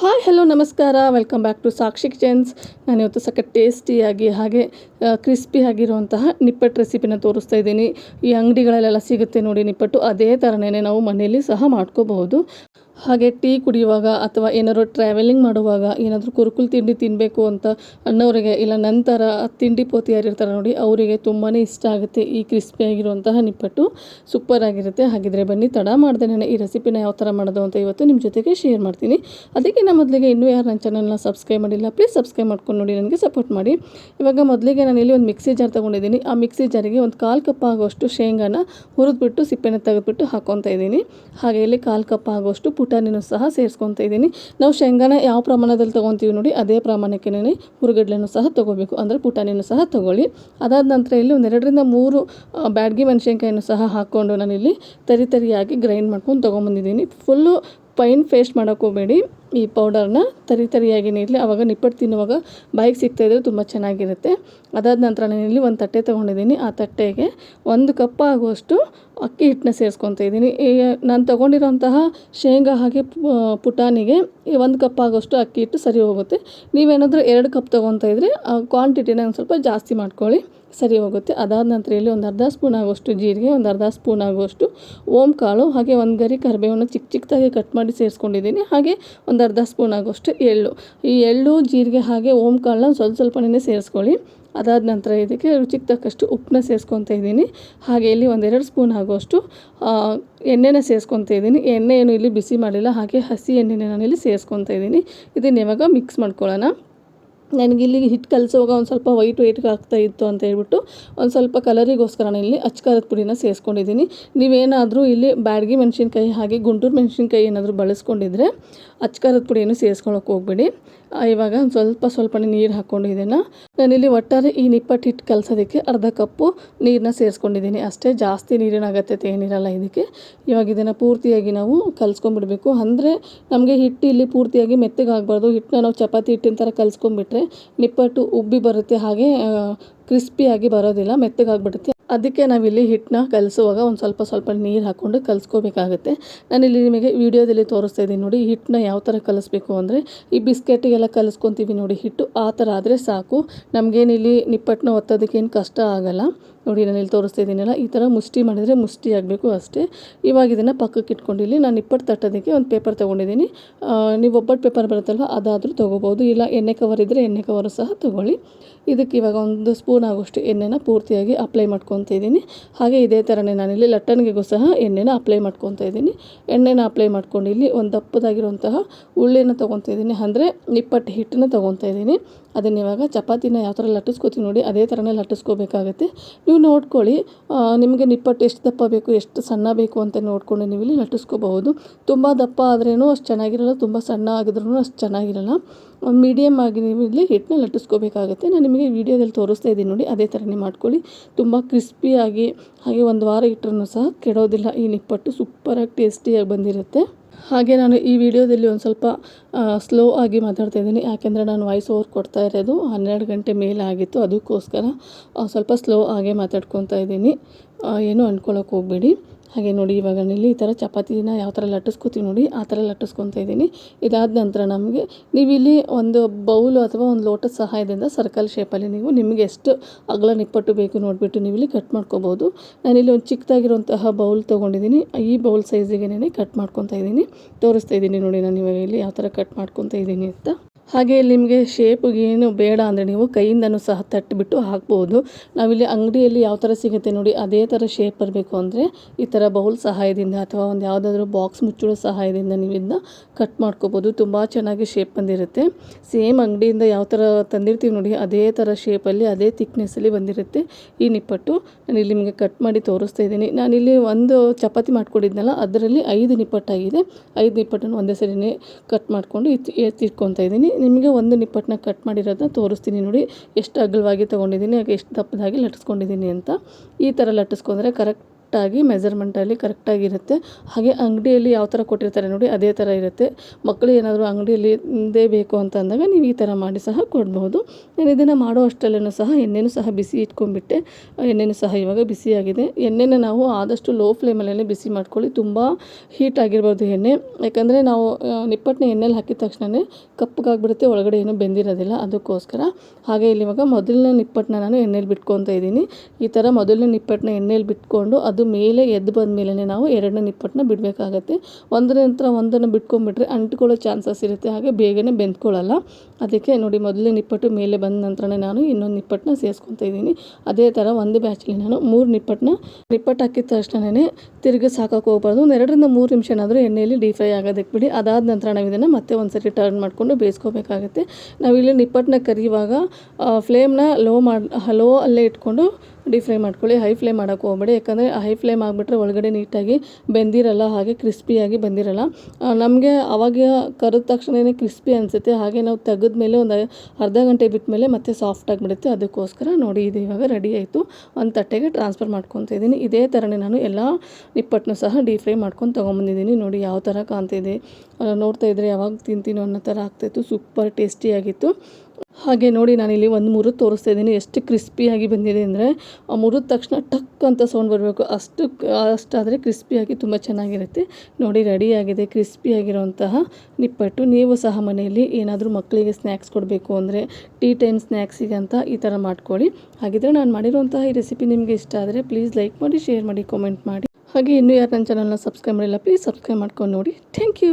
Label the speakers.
Speaker 1: Hi hello ನಮಸ್ಕಾರ. Welcome back to Sakshi kitchens ನಾನು ಇವತ್ತು ಸಖತ್ ಟೇಸ್ಟಿಯಾಗಿ ಹಾಗೆ ಕ್ರಿಸ್ಪಿ ಆಗಿರುವಂತಹ ನಿಪ್ಪಟ್ಟು ರೆಸಿಪಿನ ತೋರಿಸ್ತಾ ಇದ್ದೀನಿ. ಈ ಅಂಗಡಿಗಳಲ್ಲೆಲ್ಲ ಸಿಗುತ್ತೆ ನೋಡಿ ನಿಪ್ಪಟ್ಟು. ಅದೇ ಥರನೇ ನಾವು ಮನೆಯಲ್ಲಿ ಸಹ ಮಾಡ್ಕೋಬಹುದು. ಹಾಗೆ ಟೀ ಕುಡಿಯುವಾಗ ಅಥವಾ ಏನಾದ್ರು ಟ್ರಾವೆಲಿಂಗ್ ಮಾಡುವಾಗ ಏನಾದರೂ ಕುರುಕುಲು ತಿಂಡಿ ತಿನ್ನಬೇಕು ಅಂತ ಅನ್ನೋರಿಗೆ ಇಲ್ಲ ನಂತರ ತಿಂಡಿ ಪೋತಿ ಯಾರಿರ್ತಾರೆ ನೋಡಿ ಅವರಿಗೆ ತುಂಬಾ ಇಷ್ಟ ಆಗುತ್ತೆ ಈ ಕ್ರಿಸ್ಪಿಯಾಗಿರುವಂತಹ ನಿಪ್ಪಟ್ಟು. ಸೂಪರ್ ಆಗಿರುತ್ತೆ. ಹಾಗಿದ್ರೆ ಬನ್ನಿ, ತಡ ಮಾಡಿದೆ ನಾನು ಈ ರೆಸಿಪಿನ ಯಾವ ಥರ ಮಾಡೋದು ಅಂತ ಇವತ್ತು ನಿಮ್ಮ ಜೊತೆಗೆ ಶೇರ್ ಮಾಡ್ತೀನಿ. ಅದಕ್ಕಿಂತ ಮೊದಲಿಗೆ ಇನ್ನೂ ಯಾರು ನನ್ನ ಚಾನಲ್ನ ಸಬ್ಸ್ಕ್ರೈಬ್ ಮಾಡಿಲ್ಲ ಪ್ಲೀಸ್ ಸಬ್ಸ್ಕ್ರೈಬ್ ಮಾಡ್ಕೊಂಡು ನೋಡಿ, ನನಗೆ ಸಪೋರ್ಟ್ ಮಾಡಿ. ಇವಾಗ ಮೊದಲಿಗೆ ನಾನು ಇಲ್ಲಿ ಒಂದು ಮಿಕ್ಸಿ ಜಾರ್ ತೊಗೊಂಡಿದ್ದೀನಿ, ಆ ಮಿಕ್ಸಿ ಜಾರಿಗೆ ಒಂದು ಕಾಲು ಕಪ್ ಆಗುವಷ್ಟು ಶೇಂಗಾನ ಹುರಿದ್ಬಿಟ್ಟು, ಸಿಪ್ಪೆನ ತೆಗೆದುಬಿಟ್ಟು ಹಾಕ್ಕೊತಾ ಇದ್ದೀನಿ. ಹಾಗೆ ಇಲ್ಲಿ ಕಾಲು ಕಪ್ ಆಗುವಷ್ಟು ಪುಟಾಣಿನೂ ಸಹ ಸೇರಿಸ್ಕೊತಾ ಇದ್ದೀನಿ. ನಾವು ಶೇಂಗಾನ ಯಾವ ಪ್ರಮಾಣದಲ್ಲಿ ತೊಗೊತೀವಿ ನೋಡಿ, ಅದೇ ಪ್ರಮಾಣಕ್ಕೆ ಹುರುಗಡ್ಲೆನೂ ಸಹ ತೊಗೋಬೇಕು. ಅಂದರೆ ಪುಟಾಣಿನೂ ಸಹ ತೊಗೊಳ್ಳಿ. ಅದಾದ ನಂತರ ಇಲ್ಲಿ ಒಂದೆರಡರಿಂದ ಮೂರು ಬ್ಯಾಡ್ಗಿ ಮೆಣಸಿನ್ಕಾಯನ್ನು ಸಹ ಹಾಕ್ಕೊಂಡು ನಾನಿಲ್ಲಿ ತರಿ ತರಿಯಾಗಿ ಗ್ರೈಂಡ್ ಮಾಡ್ಕೊಂಡು ತೊಗೊಂಬಂದಿದ್ದೀನಿ. ಫುಲ್ಲು ಫೈನ್ ಪೇಸ್ಟ್ ಮಾಡೋಕ್ಕೆ ಹೋಗಬೇಡಿ ಈ ಪೌಡರ್ನ ತರಿ ತರಿಯಾಗಿ ನೀಡಲಿ ಆವಾಗ ನಿಪ್ಪಟ್ಟು ತಿನ್ನುವಾಗ ಬಾಯಿಗೆ ಸಿಗ್ತಾಯಿದ್ರೆ ತುಂಬ ಚೆನ್ನಾಗಿರುತ್ತೆ. ಅದಾದ ನಂತರ ನಾನು ಇಲ್ಲಿ ಒಂದು ತಟ್ಟೆ ತೊಗೊಂಡಿದ್ದೀನಿ. ಆ ತಟ್ಟೆಗೆ ಒಂದು ಕಪ್ ಆಗುವಷ್ಟು ಅಕ್ಕಿ ಹಿಟ್ಟನ್ನ ಸೇರಿಸ್ಕೊತಾ ಇದ್ದೀನಿ. ನಾನು ತೊಗೊಂಡಿರೋಂತಹ ಶೇಂಗಾ ಹಾಗೆ ಪುಟಾಣಿಗೆ ಈ ಒಂದು ಕಪ್ ಆಗೋಷ್ಟು ಅಕ್ಕಿ ಹಿಟ್ಟು ಸರಿ ಹೋಗುತ್ತೆ. ನೀವೇನಾದರೂ ಎರಡು ಕಪ್ ತೊಗೊತಾ ಇದ್ದರೆ ಕ್ವಾಂಟಿಟಿನ ಒಂದು ಸ್ವಲ್ಪ ಜಾಸ್ತಿ ಮಾಡ್ಕೊಳ್ಳಿ. ಸರಿ ಹೋಗುತ್ತೆ. ಅದಾದ ನಂತರ ಇಲ್ಲಿ ಒಂದು ಅರ್ಧ ಸ್ಪೂನ್ ಆಗುವಷ್ಟು ಜೀರಿಗೆ, ಒಂದು ಅರ್ಧ ಸ್ಪೂನ್ ಆಗುವಷ್ಟು ಓಮ್ ಕಾಳು, ಹಾಗೆ ಒಂದು ಗರಿ ಕರಿಬೇವನ್ನು ಚಿಕ್ಕ ಚಿಕ್ಕದಾಗಿ ಕಟ್ ಮಾಡಿ ಸೇರಿಸ್ಕೊಂಡಿದ್ದೀನಿ. ಹಾಗೆ ಒಂದು ಅರ್ಧ ಸ್ಪೂನ್ ಆಗುವಷ್ಟು ಎಳ್ಳು. ಈ ಎಳ್ಳು, ಜೀರಿಗೆ, ಹಾಗೆ ಓಮ್ ಕಾಳನ್ನ ಸ್ವಲ್ಪ ಸ್ವಲ್ಪನೇ ಸೇರಿಸ್ಕೊಳ್ಳಿ. ಅದಾದ ನಂತರ ಇದಕ್ಕೆ ರುಚಿಗೆ ತಕ್ಕಷ್ಟು ಉಪ್ಪನ್ನ ಸೇರಿಸ್ಕೊತಾ ಇದ್ದೀನಿ. ಹಾಗೆ ಇಲ್ಲಿ ಒಂದೆರಡು ಸ್ಪೂನ್ ಆಗುವಷ್ಟು ಎಣ್ಣೆನ ಸೇರಿಸ್ಕೊತಾ ಇದ್ದೀನಿ. ಎಣ್ಣೆ ಏನು ಇಲ್ಲಿ ಬಿಸಿ ಮಾಡಿಲ್ಲ, ಹಾಗೆ ಹಸಿ ಎಣ್ಣೆನ ಇಲ್ಲಿ ಸೇರಿಸ್ಕೊತಾ ಇದ್ದೀನಿ. ಇದನ್ನು ಇವಾಗ ಮಿಕ್ಸ್ ಮಾಡ್ಕೊಳ್ಳೋಣ. ನನಗೆ ಇಲ್ಲಿ ಹಿಟ್ಟು ಕಲಸುವಾಗ ಒಂದು ಸ್ವಲ್ಪ ವೈಟ್ ವೈಟ್ ಆಗ್ತಾ ಇತ್ತು ಅಂತ ಹೇಳ್ಬಿಟ್ಟು ಒಂದು ಸ್ವಲ್ಪ ಕಲರಿಗೋಸ್ಕರ ನಾನು ಇಲ್ಲಿ ಅಚ್ಕಾರದ ಪುಡಿನ ಸೇರಿಸ್ಕೊಂಡಿದ್ದೀನಿ. ನೀವೇನಾದರೂ ಇಲ್ಲಿ ಬ್ಯಾಡಗಿ ಮೆಣಸಿನ್ಕಾಯಿ ಹಾಗೆ ಗುಂಟೂರು ಮೆಣಸಿನ್ಕಾಯಿ ಏನಾದರೂ ಬಳಸ್ಕೊಂಡಿದ್ರೆ ಅಚ್ಕಾರದ ಪುಡಿಯನ್ನು ಸೇರಿಸ್ಕೊಳಕ್ಕೆ ಹೋಗ್ಬೇಡಿ. ಇವಾಗ ಒಂದು ಸ್ವಲ್ಪ ಸ್ವಲ್ಪನೇ ನೀರು ಹಾಕ್ಕೊಂಡಿದ್ದೀನ. ನಾನಿಲ್ಲಿ ಒಟ್ಟಾರೆ ಈ ನಿಪ್ಪಟ್ಟು ಹಿಟ್ಟು ಕಲಸೋದಕ್ಕೆ ಅರ್ಧ ಕಪ್ಪು ನೀರನ್ನ ಸೇರಿಸ್ಕೊಂಡಿದ್ದೀನಿ. ಅಷ್ಟೇ ಜಾಸ್ತಿ ನೀರಿನ ಅಗತ್ಯತೆ ಏನಿರಲ್ಲ ಇದಕ್ಕೆ. ಇವಾಗ ಇದನ್ನು ಪೂರ್ತಿಯಾಗಿ ನಾವು ಕಲಿಸ್ಕೊಂಡ್ಬಿಡ್ಬೇಕು. ಅಂದರೆ ನಮಗೆ ಹಿಟ್ಟು ಇಲ್ಲಿ ಪೂರ್ತಿಯಾಗಿ ಮೆತ್ತಗಾಗಬಾರ್ದು. ಹಿಟ್ಟನ್ನ ನಾವು ಚಪಾತಿ ಹಿಟ್ಟಿನ ಥರ ಕಲಿಸ್ಕೊಂಡ್ಬಿಟ್ರೆ ನಿಪ್ಪಟ್ಟು ಉಬ್ಬಿ ಬರುತ್ತೆ. ಹಾಗೆ ಕ್ರಿಸ್ಪಿಯಾಗಿ ಬರೋದಿಲ್ಲ, ಮೆತ್ತಗಾಗ್ಬಿಡುತ್ತೆ. ಅದಕ್ಕೆ ನಾವಿಲ್ಲಿ ಹಿಟ್ಟನ್ನ ಕಲಿಸುವಾಗ ಒಂದು ಸ್ವಲ್ಪ ಸ್ವಲ್ಪ ನೀರು ಹಾಕ್ಕೊಂಡು ಕಲಿಸ್ಕೋಬೇಕಾಗುತ್ತೆ. ನಾನಿಲ್ಲಿ ನಿಮಗೆ ವಿಡಿಯೋದಲ್ಲಿ ತೋರಿಸ್ತಾ ಇದ್ದೀನಿ ನೋಡಿ, ಹಿಟ್ಟನ್ನ ಯಾವ ಥರ ಕಲಿಸ್ಬೇಕು ಅಂದರೆ, ಈ ಬಿಸ್ಕೆಟಿಗೆಲ್ಲ ಕಲಿಸ್ಕೊತೀವಿ ನೋಡಿ, ಹಿಟ್ಟು ಆ ಥರ ಆದರೆ ಸಾಕು. ನಮಗೇನಿಲ್ಲಿ ನಿಪ್ಪಟ್ಟನ್ನ ಒತ್ತೋದಕ್ಕೇನು ಕಷ್ಟ ಆಗಲ್ಲ. ನೋಡಿ, ನಾನು ಇಲ್ಲಿ ತೋರಿಸ್ತಾ ಇದ್ದೀನಲ್ಲ, ಈ ಥರ ಮುಷ್ಟಿ ಮಾಡಿದರೆ ಮುಷ್ಟಿ ಆಗಬೇಕು ಅಷ್ಟೇ. ಇವಾಗ ಇದನ್ನು ಪಕ್ಕಕ್ಕೆ ಇಟ್ಕೊಂಡಿಲ್ಲ ನಾನು ನಿಪ್ಪಟ್ಟು ತಟ್ಟೋದಕ್ಕೆ ಒಂದು ಪೇಪರ್ ತೊಗೊಂಡಿದ್ದೀನಿ. ನೀವು ಒಬ್ಬಟ್ಟು ಪೇಪರ್ ಬರುತ್ತಲ್ವ, ಅದಾದರೂ ತೊಗೋಬೋದು. ಇಲ್ಲ, ಎಣ್ಣೆ ಕವರ್ ಇದ್ದರೆ ಎಣ್ಣೆ ಕವರು ಸಹ ತೊಗೊಳ್ಳಿ. ಇದಕ್ಕೆ ಇವಾಗ ಒಂದು ಸ್ಪೂನ್ ಆಗೋಷ್ಟು ಎಣ್ಣೆನ ಪೂರ್ತಿಯಾಗಿ ಅಪ್ಲೈ ಮಾಡ್ಕೊತಾ ಇದ್ದೀನಿ. ಹಾಗೆ ಇದೇ ಥರನೇ ನಾನಿಲ್ಲಿ ಲಟ್ಟಣಿಗೆಗೂ ಸಹ ಎಣ್ಣೆನ ಅಪ್ಲೈ ಮಾಡ್ಕೊತಾ ಇದ್ದೀನಿ. ಎಣ್ಣೆನ ಅಪ್ಲೈ ಮಾಡ್ಕೊಂಡು ಇಲ್ಲಿ ಒಂದು ದಪ್ಪದಾಗಿರುವಂತಹ ಉಳ್ಳಿನ ತೊಗೊತಾ ಇದ್ದೀನಿ. ಅಂದರೆ ನಿಪ್ಪಟ್ಟು ಹಿಟ್ಟನ್ನ ತೊಗೊತಾ ಇದ್ದೀನಿ. ಅದನ್ನ ಇವಾಗ ಚಪಾತಿನ ಯಾವ ಥರ ಲಟ್ಟಿಸ್ಕೋತೀವಿ ನೋಡಿ, ಅದೇ ಥರನೇ ಲಟ್ಟಿಸ್ಕೋಬೇಕಾಗತ್ತೆ. ನೀವು ನೋಡ್ಕೊಳ್ಳಿ ನಿಮಗೆ ನಿಪ್ಪಟ್ಟು ಎಷ್ಟು ದಪ್ಪ ಬೇಕು, ಎಷ್ಟು ಸಣ್ಣ ಬೇಕು ಅಂತ ನೋಡಿಕೊಂಡು ನೀವು ಇಲ್ಲಿ ಲಟ್ಟಿಸ್ಕೋಬಹುದು. ತುಂಬ ದಪ್ಪ ಆದ್ರೇನು ಅಷ್ಟು ಚೆನ್ನಾಗಿರಲ್ಲ, ತುಂಬ ಸಣ್ಣ ಆಗಿದ್ರೂ ಅಷ್ಟು ಚೆನ್ನಾಗಿರಲ್ಲ. ಮೀಡಿಯಮ್ ಆಗಿ ನೀವು ಇಲ್ಲಿ ಹಿಟ್ಟನ್ನ ಲಟ್ಟಿಸ್ಕೋಬೇಕಾಗುತ್ತೆ. ನಾನು ನಿಮಗೆ ವಿಡಿಯೋದಲ್ಲಿ ತೋರಿಸ್ತಾ ಇದ್ದೀನಿ ನೋಡಿ, ಅದೇ ಥರನೇ ಮಾಡ್ಕೊಳ್ಳಿ. ತುಂಬ ಕ್ರಿಸ್ಪಿಯಾಗಿ ಹಾಗೆ ಒಂದು ವಾರ ಇಟ್ಟರೂ ಸಹ ಕೆಡೋದಿಲ್ಲ, ಈ ನಿಪ್ಪಟ್ಟು ಸೂಪರಾಗಿ ಟೇಸ್ಟಿಯಾಗಿ ಬಂದಿರುತ್ತೆ. ಹಾಗೆ ನಾನು ಈ ವಿಡಿಯೋದಲ್ಲಿ ಒಂದು ಸ್ವಲ್ಪ ಸ್ಲೋ ಆಗಿ ಮಾತಾಡ್ತಾ ಇದ್ದೀನಿ. ಯಾಕೆಂದರೆ ನಾನು ವಾಯ್ಸ್ ಓವರ್ ಕೊಡ್ತಾ ಇರೋದು ಹನ್ನೆರಡು ಗಂಟೆ ಮೇಲೆ ಆಗಿತ್ತು. ಅದಕ್ಕೋಸ್ಕರ ಸ್ವಲ್ಪ ಸ್ಲೋ ಆಗೇ ಮಾತಾಡ್ಕೊತಾ ಇದ್ದೀನಿ. ಏನೂ ಅಂದ್ಕೊಳ್ಳೋಕೆ ಹೋಗಬೇಡಿ. ಹಾಗೆ ನೋಡಿ ಇವಾಗ ಇಲ್ಲಿ ಈ ಥರ ಚಪಾತಿನ ಯಾವ ಥರ ಲಟ್ಟಿಸ್ಕೋತೀವಿ ನೋಡಿ ಆ ಥರ ಲಟ್ಟಿಸ್ಕೊತಾ ಇದ್ದೀನಿ. ಇದಾದ ನಂತರ ನಮಗೆ ನೀವಿಲ್ಲಿ ಒಂದು ಬೌಲು ಅಥವಾ ಒಂದು ಲೋಟದ ಸಹಾಯದಿಂದ ಸರ್ಕಲ್ ಶೇಪಲ್ಲಿ ನೀವು ನಿಮಗೆ ಎಷ್ಟು ಅಗಲ ನಿಪ್ಪಟ್ಟು ಬೇಕು ನೋಡಿಬಿಟ್ಟು ನೀವು ಇಲ್ಲಿ ಕಟ್ ಮಾಡ್ಕೋಬೋದು. ನಾನಿಲ್ಲಿ ಒಂದು ಚಿಕ್ಕದಾಗಿರುವಂತಹ ಬೌಲ್ ತೊಗೊಂಡಿದ್ದೀನಿ. ಈ ಬೌಲ್ ಸೈಜಿಗೆ ಕಟ್ ಮಾಡ್ಕೊತಾ ಇದ್ದೀನಿ. ತೋರಿಸ್ತಾ ಇದ್ದೀನಿ ನೋಡಿ ನಾನು ಇವಾಗ ಇಲ್ಲಿ ಯಾವ ಥರ ಕಟ್ ಮಾಡ್ಕೊತಾ ಇದ್ದೀನಿ ಅಂತ. ಹಾಗೆ ಇಲ್ಲಿ ನಿಮಗೆ ಶೇಪ್ಗೇನು ಬೇಡ ಅಂದರೆ ನೀವು ಕೈಯಿಂದನೂ ಸಹ ತಟ್ಟಿಬಿಟ್ಟು ಹಾಕ್ಬೋದು. ನಾವಿಲ್ಲಿ ಅಂಗಡಿಯಲ್ಲಿ ಯಾವ ಥರ ಸಿಗುತ್ತೆ ನೋಡಿ, ಅದೇ ಥರ ಶೇಪ್ ಬರಬೇಕು ಅಂದರೆ ಈ ಥರ ಬೌಲ್ ಸಹಾಯದಿಂದ ಅಥವಾ ಒಂದು ಯಾವುದಾದ್ರೂ ಬಾಕ್ಸ್ ಮುಚ್ಚಳ ಸಹಾಯದಿಂದ ನೀವು ಇದನ್ನ ಕಟ್ ಮಾಡ್ಕೋಬೋದು. ತುಂಬ ಚೆನ್ನಾಗಿ ಶೇಪ್ ಬಂದಿರುತ್ತೆ. ಸೇಮ್ ಅಂಗಡಿಯಿಂದ ಯಾವ ಥರ ತಂದಿರ್ತೀವಿ ನೋಡಿ, ಅದೇ ಥರ ಶೇಪಲ್ಲಿ ಅದೇ ತಿಕ್ನೆಸ್ಸಲ್ಲಿ ಬಂದಿರುತ್ತೆ ಈ ನಿಪ್ಪಟ್ಟು. ನಾನು ಇಲ್ಲಿ ನಿಮಗೆ ಕಟ್ ಮಾಡಿ ತೋರಿಸ್ತಾ ಇದ್ದೀನಿ. ನಾನಿಲ್ಲಿ ಒಂದು ಚಪಾತಿ ಮಾಡ್ಕೊಂಡಿದ್ನಲ್ಲ, ಅದರಲ್ಲಿ ಐದು ನಿಪ್ಪಟ್ಟಾಗಿದೆ. ಐದು ನಿಪ್ಪಟ್ಟನ್ನು ಒಂದೇ ಸರಿನೇ ಕಟ್ ಮಾಡಿಕೊಂಡು ಎತ್ತಿ ಎತ್ತಿಟ್ಕೊತಾ ಇದ್ದೀನಿ. ನಿಮಗೆ ಒಂದು ನಿಪ್ಪಟ್ಟನ್ನ ಕಟ್ ಮಾಡಿರೋದನ್ನ ತೋರಿಸ್ತೀನಿ ನೋಡಿ. ಎಷ್ಟು ಅಗಲವಾಗಿ ತೊಗೊಂಡಿದ್ದೀನಿ, ಎಷ್ಟು ದಪ್ಪದಾಗಿ ಲಟ್ಟಿಸ್ಕೊಂಡಿದ್ದೀನಿ ಅಂತ. ಈ ಥರ ಲಟ್ಟಿಸ್ಕೊಂಡ್ರೆ ಕರೆಕ್ಟ್ ಕರೆಕ್ಟಾಗಿ ಮೆಜರ್ಮೆಂಟಲ್ಲಿ ಕರೆಕ್ಟಾಗಿರುತ್ತೆ. ಹಾಗೆ ಅಂಗಡಿಯಲ್ಲಿ ಯಾವ ಥರ ಕೊಟ್ಟಿರ್ತಾರೆ ನೋಡಿ, ಅದೇ ಥರ ಇರುತ್ತೆ. ಮಕ್ಕಳು ಏನಾದರೂ ಅಂಗಡಿಯಲ್ಲಿ ಇದೇ ಬೇಕು ಅಂತ ಅಂದಾಗ ನೀವು ಈ ಥರ ಮಾಡಿ ಸಹ ಕೊಡ್ಬೋದು. ನಾನು ಇದನ್ನು ಮಾಡೋ ಅಷ್ಟರಲ್ಲೂ ಸಹ ಎಣ್ಣೆನೂ ಸಹ ಬಿಸಿ ಇಟ್ಕೊಂಡ್ಬಿಟ್ಟೆ. ಎಣ್ಣೆನೂ ಸಹ ಇವಾಗ ಬಿಸಿಯಾಗಿದೆ. ಎಣ್ಣೆನ ನಾವು ಆದಷ್ಟು ಲೋ ಫ್ಲೇಮಲ್ಲೇ ಬಿಸಿ ಮಾಡ್ಕೊಳ್ಳಿ. ತುಂಬ ಹೀಟ್ ಆಗಿರ್ಬಾರ್ದು ಎಣ್ಣೆ. ಯಾಕಂದರೆ ನಾವು ನಿಪ್ಪಟ್ಟನ್ನ ಎಣ್ಣೆಲಿ ಹಾಕಿದ ತಕ್ಷಣವೇ ಕಪ್ಪಗಾಗ್ಬಿಡುತ್ತೆ ಒಳಗಡೆ ಏನೂ ಬೆಂದಿರೋದಿಲ್ಲ. ಅದಕ್ಕೋಸ್ಕರ. ಹಾಗೆ ಇಲ್ಲಿ ಇವಾಗ ಮೊದಲನೇ ನಿಪ್ಪಟ್ಟನ್ನ ನಾನು ಎಣ್ಣೆಲಿ ಬಿಟ್ಕೊತಾ ಇದ್ದೀನಿ. ಈ ಥರ ಮೊದಲನೇ ನಿಪ್ಪಟ್ಟನ್ನ ಎಣ್ಣೆಲಿ ಬಿಟ್ಕೊಂಡು ಅದು ಮೇಲೆ ಎದ್ದು ಬಂದ ಮೇಲೆ ನಾವು ಎರಡನೇ ನಿಪ್ಪಟ್ಟನ್ನ ಬಿಡಬೇಕಾಗತ್ತೆ. ಒಂದರ ನಂತರ ಒಂದನ್ನು ಬಿಟ್ಕೊಂಡ್ಬಿಟ್ರೆ ಅಂಟ್ಕೊಳ್ಳೋ ಚಾನ್ಸಸ್ ಇರುತ್ತೆ. ಹಾಗೆ ಬೇಗನೆ ಬೆಂದ್ಕೊಳ್ಳಲ್ಲ. ಅದಕ್ಕೆ ನೋಡಿ ಮೊದಲನೇ ನಿಪ್ಪಟ್ಟು ಮೇಲೆ ಬಂದ ನಂತರನೇ ನಾನು ಇನ್ನೊಂದು ನಿಪ್ಪಟ್ಟನ್ನ ಸೇರಿಸ್ಕೊತಾ ಇದ್ದೀನಿ. ಅದೇ ಥರ ಒಂದು ಬ್ಯಾಚಲ್ಲಿ ನಾನು ಮೂರು ನಿಪ್ಪಟ್ಟನ್ನ ನಿಪ್ಪಟ್ಟು ಹಾಕಿದ ತಕ್ಷಣವೇ ತಿರುಗಿ ಸಾಕಕ್ಕೆ ಹೋಗ್ಬಾರ್ದು. ಒಂದು ಎರಡರಿಂದ ಮೂರು ನಿಮಿಷ ಏನಾದರೂ ಎಣ್ಣೆಯಲ್ಲಿ ಡೀಪ್ ಫ್ರೈ ಆಗೋದಕ್ಕೆ ಬಿಡಿ. ಅದಾದ ನಂತರ ನಾವು ಇದನ್ನು ಮತ್ತೆ ಒಂದು ಸರಿ ಟರ್ನ್ ಮಾಡಿಕೊಂಡು ಬೇಯಿಸ್ಕೋಬೇಕಾಗುತ್ತೆ. ನಾವಿಲ್ಲಿ ನಿಪ್ಪಟ್ಟನ್ನ ಕರಿಯುವಾಗ ಫ್ಲೇಮ್ನ ಲೋ ಮಾಡಿ ಲೋ ಅಲ್ಲೇ ಇಟ್ಕೊಂಡು ಡೀಪ್ ಫ್ರೈ ಮಾಡ್ಕೊಳ್ಳಿ, ಹೈ ಫ್ಲೇಮ್ ಮಾಡೋಕ್ಕೆ ಹೋಗ್ಬೇಡಿ. ಯಾಕಂದರೆ ಹೈ ಫ್ಲೇಮ್ ಆಗಿಬಿಟ್ರೆ ಒಳಗಡೆ ನೀಟಾಗಿ ಬೆಂದಿರಲ್ಲ, ಹಾಗೆ ಕ್ರಿಸ್ಪಿಯಾಗಿ ಬಂದಿರಲ್ಲ. ನಮಗೆ ಅವಾಗ ಕರೆದ ತಕ್ಷಣವೇ ಕ್ರಿಸ್ಪಿ ಅನಿಸುತ್ತೆ. ಹಾಗೆ ನಾವು ತೆಗೆದ ಮೇಲೆ ಒಂದು ಅರ್ಧ ಗಂಟೆ ಬಿಟ್ಟ ಮೇಲೆ ಮತ್ತೆ ಸಾಫ್ಟ್ ಆಗಿಬಿಡುತ್ತೆ. ಅದಕ್ಕೋಸ್ಕರ ನೋಡಿ, ಇದು ಇವಾಗ ರೆಡಿ ಆಯಿತು. ಒಂದು ತಟ್ಟೆಗೆ ಟ್ರಾನ್ಸ್ಫರ್ ಮಾಡ್ಕೊತ ಇದ್ದೀನಿ. ಇದೇ ಥರನೇ ನಾನು ಎಲ್ಲ ನಿಪ್ಪಟ್ಟನ್ನು ಸಹ ಡೀಪ್ ಫ್ರೈ ಮಾಡ್ಕೊಂಡು ತೊಗೊಂಬಂದಿದ್ದೀನಿ. ನೋಡಿ ಯಾವ ಥರ ಕಾಣ್ತಿದೆ. ನೋಡ್ತಾ ಇದ್ದರೆ ಯಾವಾಗ ತಿಂತೀನೋ ಅನ್ನೋ ಥರ ಆಗ್ತಾಯಿತ್ತು ಸೂಪರ್ ಟೇಸ್ಟಿಯಾಗಿತ್ತು ಹಾಗೆ ನೋಡಿ ನಾನಿಲ್ಲಿ ಒಂದು ಮುರು ತೋರಿಸ್ತಾ ಇದ್ದೀನಿ. ಎಷ್ಟು ಕ್ರಿಸ್ಪಿಯಾಗಿ ಬಂದಿದೆ ಅಂದರೆ ಮುರಿದ ತಕ್ಷಣ ಟಕ್ ಅಂತ ಸೌಂಡ್ ಬರಬೇಕು. ಅಷ್ಟು ಅಷ್ಟಾದರೆ ಕ್ರಿಸ್ಪಿಯಾಗಿ ತುಂಬ ಚೆನ್ನಾಗಿರುತ್ತೆ. ನೋಡಿ ರೆಡಿಯಾಗಿದೆ ಕ್ರಿಸ್ಪಿಯಾಗಿರುವಂತಹ ನಿಪ್ಪಟ್ಟು. ನೀವು ಸಹ ಮನೆಯಲ್ಲಿ ಏನಾದರೂ ಮಕ್ಕಳಿಗೆ ಸ್ನ್ಯಾಕ್ಸ್ ಕೊಡಬೇಕು ಅಂದರೆ ಟೀ ಟೈಮ್ ಸ್ನ್ಯಾಕ್ಸಿಗೆ ಅಂತ ಈ ಥರ ಮಾಡ್ಕೊಳ್ಳಿ. ಹಾಗಿದ್ರೆ ನಾನು ಮಾಡಿರುವಂತಹ ಈ ರೆಸಿಪಿ ನಿಮಗೆ ಇಷ್ಟ ಆದರೆ ಪ್ಲೀಸ್ ಲೈಕ್ ಮಾಡಿ ಶೇರ್ ಮಾಡಿ ಕಾಮೆಂಟ್ ಮಾಡಿ. ಹಾಗೆ ಇನ್ನೂ ಯಾರು ನನ್ನ ಚಾನಲ್ನ ಸಬ್ಸ್ಕ್ರೈಬ್ ಮಾಡಿಲ್ಲ ಪ್ಲೀಸ್ ಸಬ್ಸ್ಕ್ರೈಬ್ ಮಾಡ್ಕೊಂಡು ನೋಡಿ. Thank you